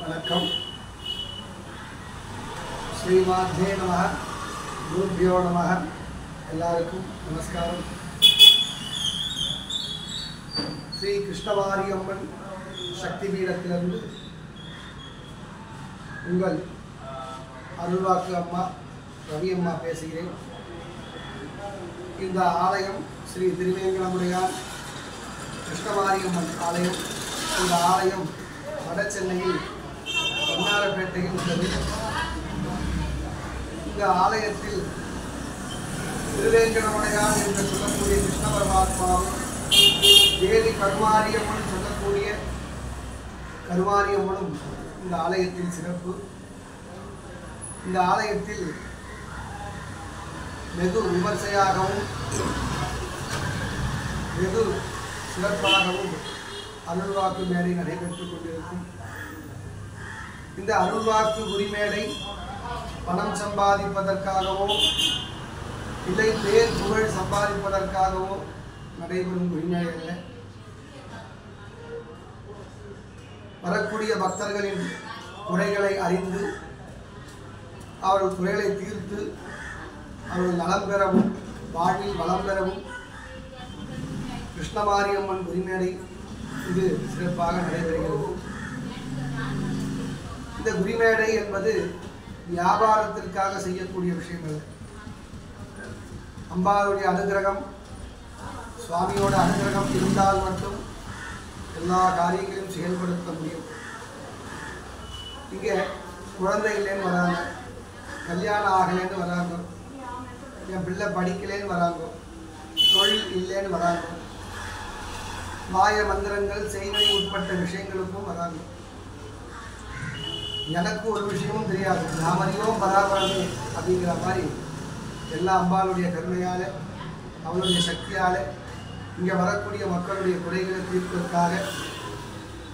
வணக்கம் ஸ்ரீமாத்தே நம குருபியோ நம எல்லாருக்கும் நமஸ்காரம் ஸ்ரீ கிருஷ்ணவாரி அம்மன் சக்தி பீடத்திலிருந்து உங்கள் அருள்வாக்கு அம்மா ரவி அம்மா பேசுகிறேன். இந்த ஆலயம் ஸ்ரீ திருவேங்கடமுடையார் கிருஷ்ணமாரியம்மன் ஆலயம். இந்த ஆலயம் வட சென்னையில் வண்ணாரப்பேட்டையில் உள்ளது. இந்த ஆலயத்தில் திருவேங்கடமுடையார் என்று சொல்லக்கூடிய கிருஷ்ண பரமாத்மாவும் வேறு கருமாரியம்மன் சொல்லக்கூடிய கருவாரியம்மனும் இந்த ஆலயத்தின் சிறப்பு. இந்த ஆலயத்தில் வெகு விமர்சையாகவும் வெகு சிறப்பாகவும் அருள்வாக்கு மேடை நடைபெற்றுக் கொண்டிருக்கும். இந்த அருள்வாக்கு உரிமேடை பணம் சம்பாதிப்பதற்காகவோ இல்லை பேர் புகழ் சம்பாதிப்பதற்காகவோ நடைபெறும் உரிமேடை வரக்கூடிய பக்தர்களின் குறைகளை அறிந்து அவர்கள் குறைகளை தீர்த்து அவர்கள் நலம் பெறவும் வாழ்வில் வளம் பெறவும் கிருஷ்ணமாரியம்மன் உரிமேடை இது சிறப்பாக நடைபெறுகிறது. இந்த உரிமேடை என்பது வியாபாரத்திற்காக செய்யக்கூடிய விஷயம் அல்ல அம்பாளுடைய அனுகிரகம் சுவாமியோட அனுகிரகம் இருந்தால் மட்டும் எல்லா காரியங்களையும் செயல்படுத்த முடியும். இங்கே குழந்தை இல்லைன்னு வராங்க. கல்யாணம் ஆகலைன்னு வராங்க. என் பிள்ளை படிக்கலைன்னு வராங்க. தொழில் இல்லைன்னு வராங்க. மாய மந்திரங்கள் செய்கை உட்பட்ட விஷயங்களுக்கும் வராங்க. எனக்கு ஒரு விஷயமும் தெரியாது. நாம் அறிவோம் பராபரமே அப்படிங்கிற மாதிரி எல்லா அம்பாளுடைய கருணையால் அவருடைய சக்தியால் இங்கே வரக்கூடிய மக்களுடைய குறைகளை தீர்ப்பதற்காக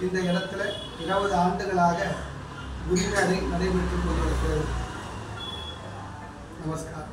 இந்த இடத்துல இருபது ஆண்டுகளாக உரிமையை நடைபெற்றுக் கொண்டிருக்கிறது. நமஸ்காரம்.